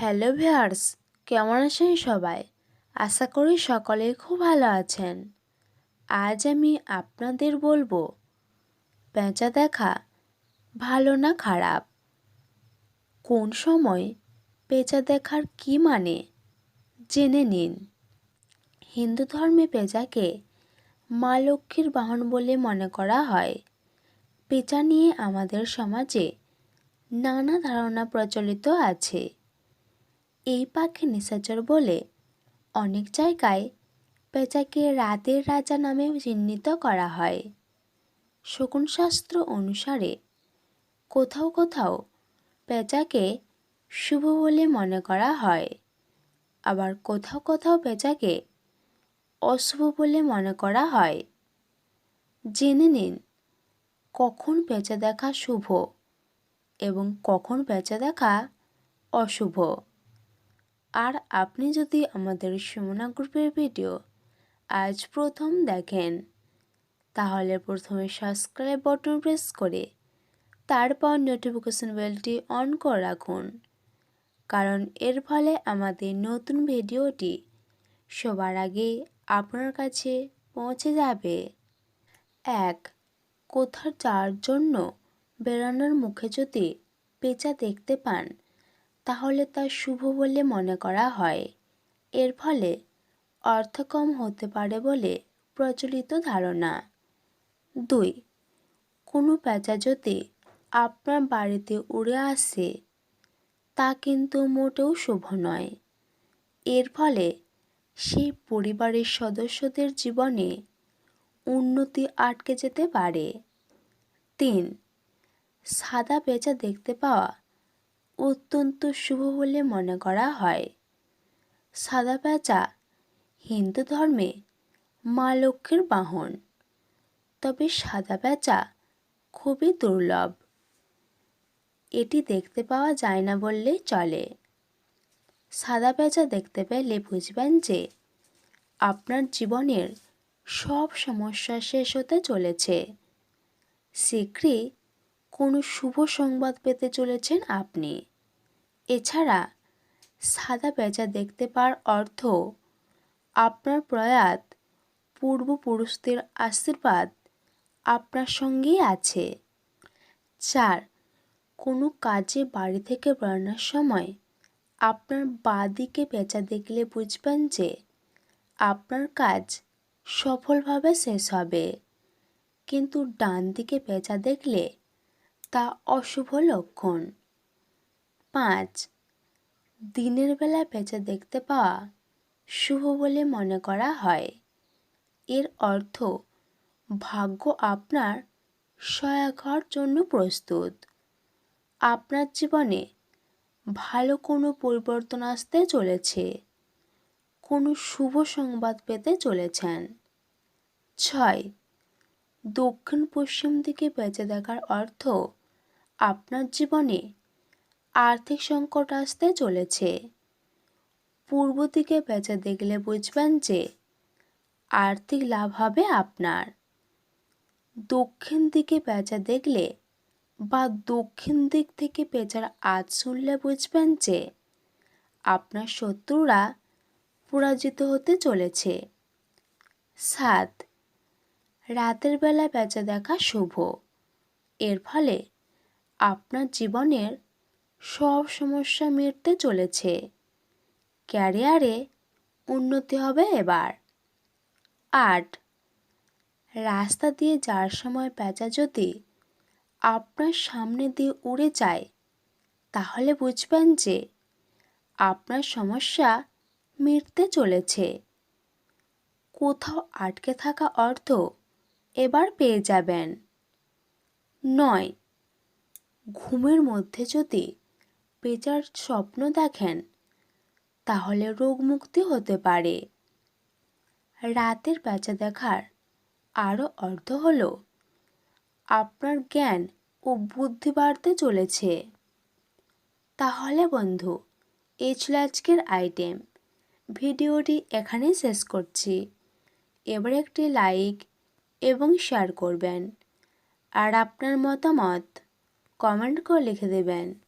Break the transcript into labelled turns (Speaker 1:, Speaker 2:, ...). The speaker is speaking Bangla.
Speaker 1: হ্যালো ভিয়ার্স কেমন আছেন সবাই? আশা করি সকলেই খুব ভালো আছেন। আজ আমি আপনাদের বলব পেঁচা দেখা ভালো না খারাপ? কোন সময় পেঁচা দেখার কি মানে? জেনে নিন। হিন্দু ধর্মে পেঁচাকে মা লক্ষ্মীর বাহন বলে মনে করা হয়। পেঁচা নিয়ে আমাদের সমাজে নানা ধারণা প্রচলিত আছে। এই পাখি নিশাচর বলে, অনেক জায়গায় পেঁচাকে রাতের রাজা নামে চিহ্নিত করা হয়। শকুন শাস্ত্র অনুসারে কোথাও কোথাও পেঁচাকে শুভ বলে মনে করা হয়। আবার কোথাও কোথাও পেঁচাকে অশুভ বলে মনে করা হয়। জেনে নিন, কখন পেঁচা দেখা শুভ এবং কখন পেঁচা দেখা অশুভ। আর আপনি যদি আমাদের সুমনা গ্রুপের ভিডিও আজ প্রথম দেখেন, তাহলে প্রথমে সাবস্ক্রাইব বটন প্রেস করে তারপর নোটিফিকেশন বেলটি অন করে রাখুন। কারণ এর ফলে আমাদের নতুন ভিডিওটি সবার আগে আপনার কাছে পৌঁছে যাবে। এক কোথাও যাওয়ার জন্য বেড়ানোর মুখে যদি পেঁচা দেখতে পান তাহলে তা শুভ বলে মনে করা হয়। এর ফলে অর্থ কম হতে পারে বলে প্রচলিত ধারণা। দুই, কোনো পেঁচা যদি আপনার বাড়িতে উড়ে আসে, তা কিন্তু মোটেও শুভ নয়। এর ফলে সেই পরিবারের সদস্যদের জীবনে উন্নতি আটকে যেতে পারে। তিন, সাদা পেঁচা দেখতে পাওয়া অত্যন্ত শুভ বলে মনে করা হয়। সাদা পেঁচা হিন্দু ধর্মে মা লক্ষ্মীর বাহন। তবে সাদা পেঁচা খুবই দুর্লভ। এটি দেখতে পাওয়া যায় না বললেই চলে। সাদা পেঁচা দেখতে পেলে বুঝবেন যে আপনার জীবনের সব সমস্যা শেষ হতে চলেছে। শীঘ্রই কোনো শুভ সংবাদ পেতে চলেছেন আপনি। এছাড়া সাদা পেঁচা দেখতে পাওয়ার অর্থ আপনার প্রয়াত পূর্বপুরুষদের আশীর্বাদ আপনার সঙ্গেই আছে। চার, কোনো কাজে বাড়ি থেকে বেরোনোর সময় আপনার বাঁ দিকে পেঁচা দেখলে বুঝবেন যে আপনার কাজ সফলভাবে শেষ হবে। কিন্তু ডান দিকে পেঁচা দেখলে তা অশুভ লক্ষণ। পাঁচ। দিনের বেলা পেঁচা দেখতে পাওয়া শুভ বলে মনে করা হয়। এর অর্থ, ভাগ্য আপনার সহায়ক হওয়ার জন্য প্রস্তুত। আপনার জীবনে ভালো কোনো পরিবর্তন আসতে চলেছে। কোনো শুভ সংবাদ পেতে চলেছেন। ছয়। দক্ষিণ পশ্চিম দিকে বেঁচে দেখার অর্থ, আপনার জীবনে আর্থিক সংকট আসতে চলেছে। পূর্ব দিকে বেঁচে দেখলে বুঝবেন যে আর্থিক লাভ হবে আপনার। দক্ষিণ দিকে পেঁচা দেখলে বা দক্ষিণ দিক থেকে পেঁচার আজ শুনলে বুঝবেন যে আপনার শত্রুরা পরাজিত হতে চলেছে। সাত, রাতের বেলা পেঁচা দেখা শুভ। এর ফলে আপনার জীবনের সব সমস্যা মিটতে চলেছে। ক্যারিয়ারে উন্নতি হবে এবার। আট। রাস্তা দিয়ে যাওয়ার সময় পেঁচা যদি আপনার সামনে দিয়ে উড়ে যায়, তাহলে বুঝবেন যে আপনার সমস্যা মিটতে চলেছে। কোথাও আটকে থাকা অর্থ এবার পেয়ে যাবেন। নয়। ঘুমের মধ্যে যদি পেঁচার স্বপ্ন দেখেন, তাহলে রোগমুক্তি হতে পারে। রাতের পেঁচা দেখার আরও অর্থ হল, আপনার জ্ঞান ও বুদ্ধি বাড়তে চলেছে। তাহলে বন্ধু, এই ছিল আজকের আইটেম। ভিডিওটি এখানেই শেষ করছি। এবার একটি লাইক এবং শেয়ার করবেন। আর আপনার মতামত কমেন্ট করে লিখে দেবেন।